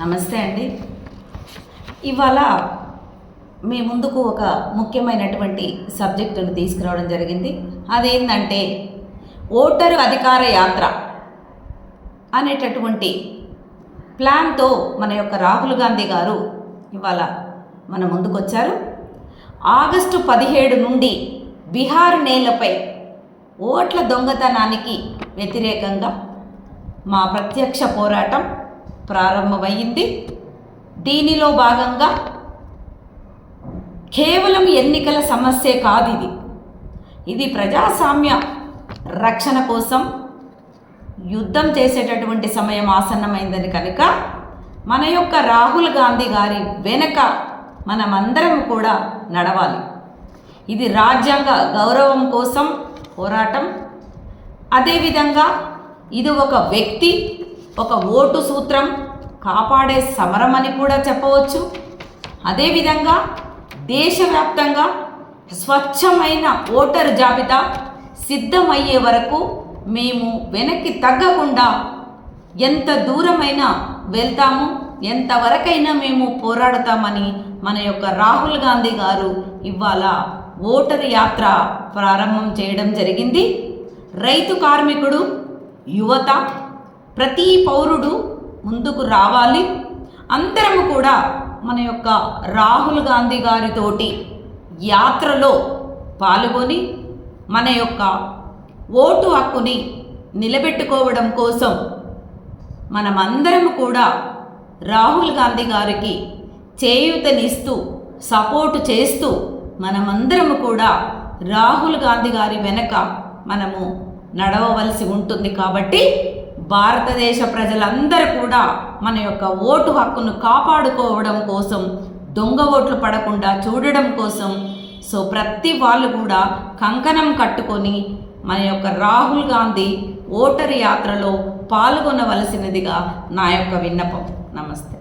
నమస్తే అండి. ఇవాళ మీ ముందుకు ఒక ముఖ్యమైనటువంటి సబ్జెక్టును తీసుకురావడం జరిగింది. అదేంటంటే ఓటరు అధికార యాత్ర అనేటటువంటి ప్లాన్తో మన యొక్క రాహుల్ గాంధీ గారు ఇవాళ మన ముందుకొచ్చారు. ఆగస్టు పదిహేడు నుండి బీహార్ నేలపై ఓట్ల దొంగతనానికి వ్యతిరేకంగా మా ప్రత్యక్ష పోరాటం ప్రారంభమైంది. దీనిలో భాగంగా కేవలం ఎన్నికల సమస్యే కాదు ఇది. ఇది ప్రజాస్వామ్య రక్షణ కోసం యుద్ధం చేసేటటువంటి సమయం ఆసన్నమైందని కనుక మన యొక్క రాహుల్ గాంధీ గారి వెనక మనమందరం కూడా నడవాలి. ఇది రాజ్యాంగ గౌరవం కోసం పోరాటం. అదేవిధంగా ఇది ఒక వ్యక్తి ఒక ఓటు సూత్రం కాపాడే సమరం అని కూడా చెప్పవచ్చు. అదేవిధంగా దేశవ్యాప్తంగా స్వచ్ఛమైన ఓటరు జాబితా సిద్ధమయ్యే వరకు మేము వెనక్కి తగ్గకుండా ఎంత దూరమైనా వెళ్తాము ఎంతవరకైనా మేము పోరాడతామని మన యొక్క రాహుల్ గాంధీ గారు ఇవాళ ఓటరు యాత్ర ప్రారంభం చేయడం జరిగింది. రైతు కార్మికుడు యువత ప్రతి పౌరుడు ముందుకు రావాలి. అందరము కూడా మన యొక్క రాహుల్ గాంధీ గారితోటి యాత్రలో పాల్గొని మన యొక్క ఓటు హక్కుని నిలబెట్టుకోవడం కోసం మనమందరం కూడా రాహుల్ గాంధీ గారికి చేయూతనిస్తూ సపోర్టు చేస్తూ మనమందరము కూడా రాహుల్ గాంధీ గారి వెనక మనము నడవవలసి ఉంటుంది కాబట్టి భారతదేశ ప్రజలందరూ కూడా మన యొక్క ఓటు హక్కును కాపాడుకోవడం కోసం దొంగ ఓట్లు పడకుండా చూడడం కోసం సో ప్రతి వాళ్ళు కూడా కంకణం కట్టుకొని మన యొక్క రాహుల్ గాంధీ ఓటరు యాత్రలో పాల్గొనవలసినదిగా నా యొక్క విన్నపం. నమస్తే.